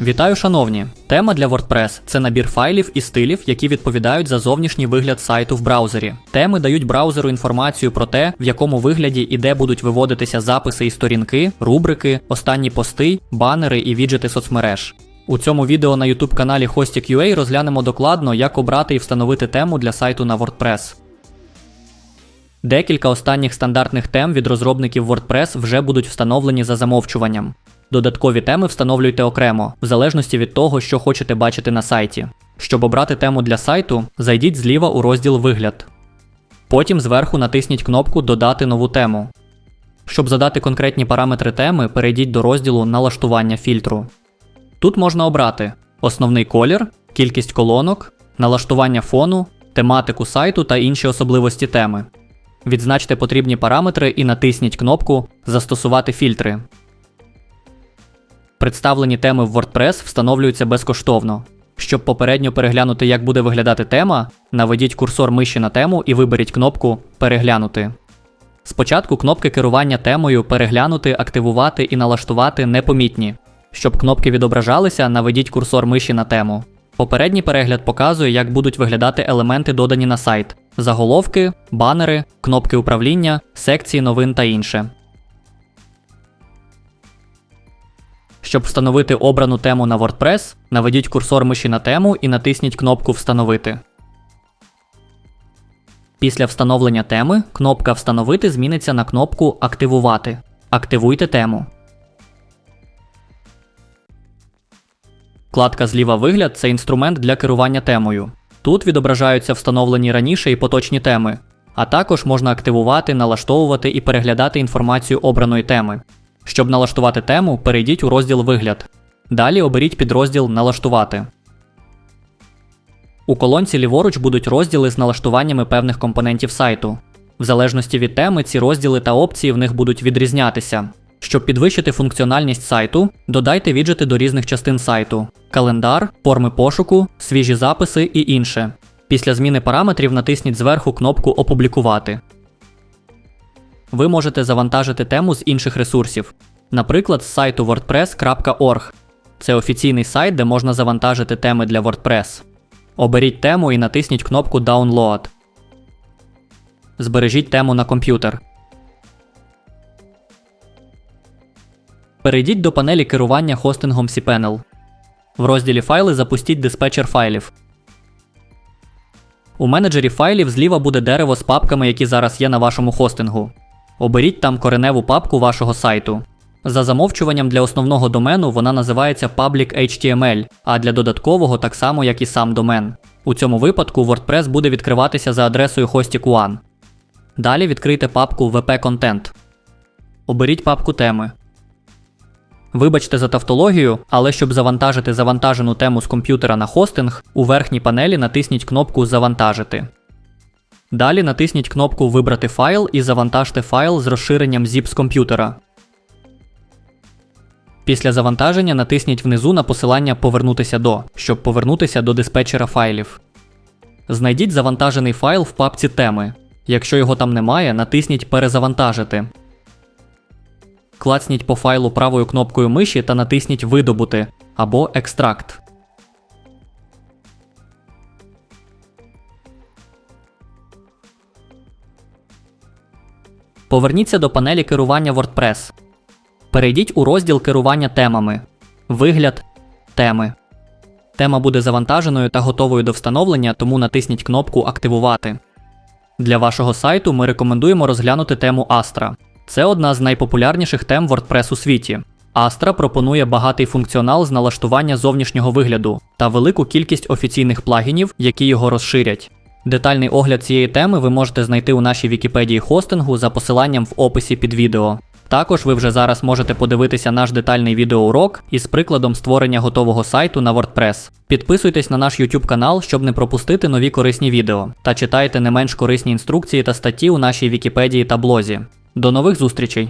Вітаю, шановні! Тема для WordPress це набір файлів і стилів, які відповідають за зовнішній вигляд сайту в браузері. Теми дають браузеру інформацію про те, в якому вигляді і де будуть виводитися записи і сторінки, рубрики, останні пости, банери і віджити соцмереж. У цьому відео на YouTube каналі Hostik.ua розглянемо докладно, як обрати і встановити тему для сайту на WordPress. Декілька останніх стандартних тем від розробників WordPress вже будуть встановлені за замовчуванням. Додаткові теми встановлюйте окремо, в залежності від того, що хочете бачити на сайті. Щоб обрати тему для сайту, зайдіть зліва у розділ Вигляд. Потім зверху натисніть кнопку Додати нову тему. Щоб задати конкретні параметри теми, перейдіть до розділу Налаштування фільтру. Тут можна обрати основний колір, кількість колонок, налаштування фону, тематику сайту та інші особливості теми. Відзначте потрібні параметри і натисніть кнопку Застосувати фільтри. Представлені теми в WordPress встановлюються безкоштовно. Щоб попередньо переглянути, як буде виглядати тема, наведіть курсор миші на тему і виберіть кнопку Переглянути. Спочатку кнопки керування темою Переглянути, активувати і налаштувати непомітні. Щоб кнопки відображалися, наведіть курсор миші на тему. Попередній перегляд показує, як будуть виглядати елементи, додані на сайт: заголовки, банери, кнопки управління, секції новин та інше. Щоб встановити обрану тему на WordPress, наведіть курсор миші на тему і натисніть кнопку Встановити. Після встановлення теми кнопка Встановити зміниться на кнопку Активувати. Активуйте тему. Вкладка зліва Вигляд це інструмент для керування темою. Тут відображаються встановлені раніше і поточні теми, а також можна активувати, налаштовувати і переглядати інформацію обраної теми. Щоб налаштувати тему, перейдіть у розділ Вигляд. Далі оберіть підрозділ Налаштувати. У колонці ліворуч будуть розділи з налаштуваннями певних компонентів сайту. В залежності від теми, ці розділи та опції в них будуть відрізнятися. Щоб підвищити функціональність сайту, додайте віджити до різних частин сайту: календар, форми пошуку, свіжі записи і інше. Після зміни параметрів натисніть зверху кнопку Опублікувати. Ви можете завантажити тему з інших ресурсів, наприклад, з сайту wordpress.org. Це офіційний сайт, де можна завантажити теми для WordPress. Оберіть тему і натисніть кнопку Download. Збережіть тему на комп'ютер. Перейдіть до панелі керування хостингом cPanel. В розділі Файли запустіть диспетчер файлів. У менеджері файлів зліва буде дерево з папками, які зараз є на вашому хостингу. Оберіть там кореневу папку вашого сайту. За замовчуванням для основного домену вона називається Public HTML, а для додаткового так само, як і сам домен. У цьому випадку WordPress буде відкриватися за адресою Hostik One. Далі відкрийте папку WP Content. Оберіть папку теми. Вибачте за тавтологію, але щоб завантажити завантажену тему з комп'ютера на хостинг, у верхній панелі натисніть кнопку Завантажити. Далі натисніть кнопку Вибрати файл і завантажте файл з розширенням zip з комп'ютера. Після завантаження натисніть внизу на посилання Повернутися до, щоб повернутися до диспетчера файлів. Знайдіть завантажений файл в папці теми. Якщо його там немає, натисніть Перезавантажити. Клацніть по файлу правою кнопкою миші та натисніть Видобути або Екстракт. Поверніться до панелі керування WordPress. Перейдіть у розділ керування темами. Вигляд Теми. Тема буде завантаженою та готовою до встановлення, тому натисніть кнопку Активувати. Для вашого сайту ми рекомендуємо розглянути тему Astra. Це одна з найпопулярніших тем WordPress у світі. Astra пропонує багатий функціонал з налаштування зовнішнього вигляду та велику кількість офіційних плагінів, які його розширять. Детальний огляд цієї теми ви можете знайти у нашій Вікіпедії хостингу за посиланням в описі під відео. Також ви вже зараз можете подивитися наш детальний відеоурок із прикладом створення готового сайту на WordPress. Підписуйтесь на наш YouTube канал, щоб не пропустити нові корисні відео, та читайте не менш корисні інструкції та статті у нашій Вікіпедії та блозі. До нових зустрічей!